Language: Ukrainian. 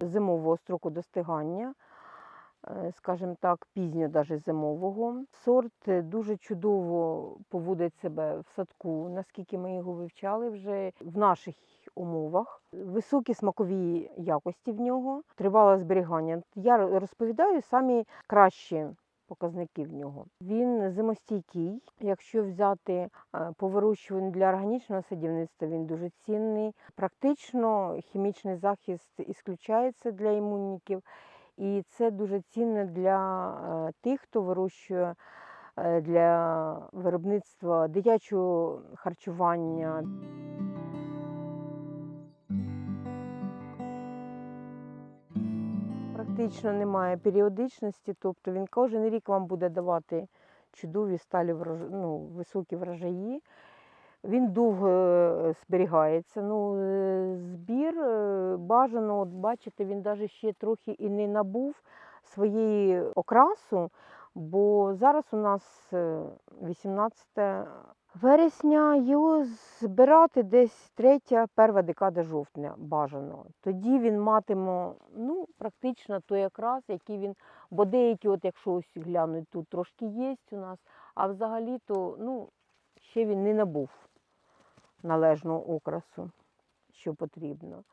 зимового строку достигання, е, скажімо так, пізньо даже зимового. Сорт е, дуже чудово поводить себе в садку, наскільки ми його вивчали вже в наших умовах. Високі смакові якості в нього, тривале зберігання. Я розповідаю самі кращі показники в нього. Він зимостійкий. Якщо взяти е, по вирощуванню для органічного садівництва, він дуже цінний. Практично хімічний захист ісключається для імунників, і це дуже цінно для е, тих, хто вирощує е, для виробництва дитячого харчування. Практично немає періодичності, тобто він кожен рік вам буде давати чудові сталі ну, високі врожаї. Він довго е, зберігається. Ну, е, збір е, бажано, от бачите, він навіть ще трохи і не набув своєї окрасу, бо зараз у нас е, 18 вересня, його збирати десь третя, перша декада жовтня бажано. Тоді він матиме ну, практично той якраз, який він, бо деякі, от якщо ось глянуть, тут трошки є у нас, а взагалі то ну, ще він не набув належного окрасу, що потрібно.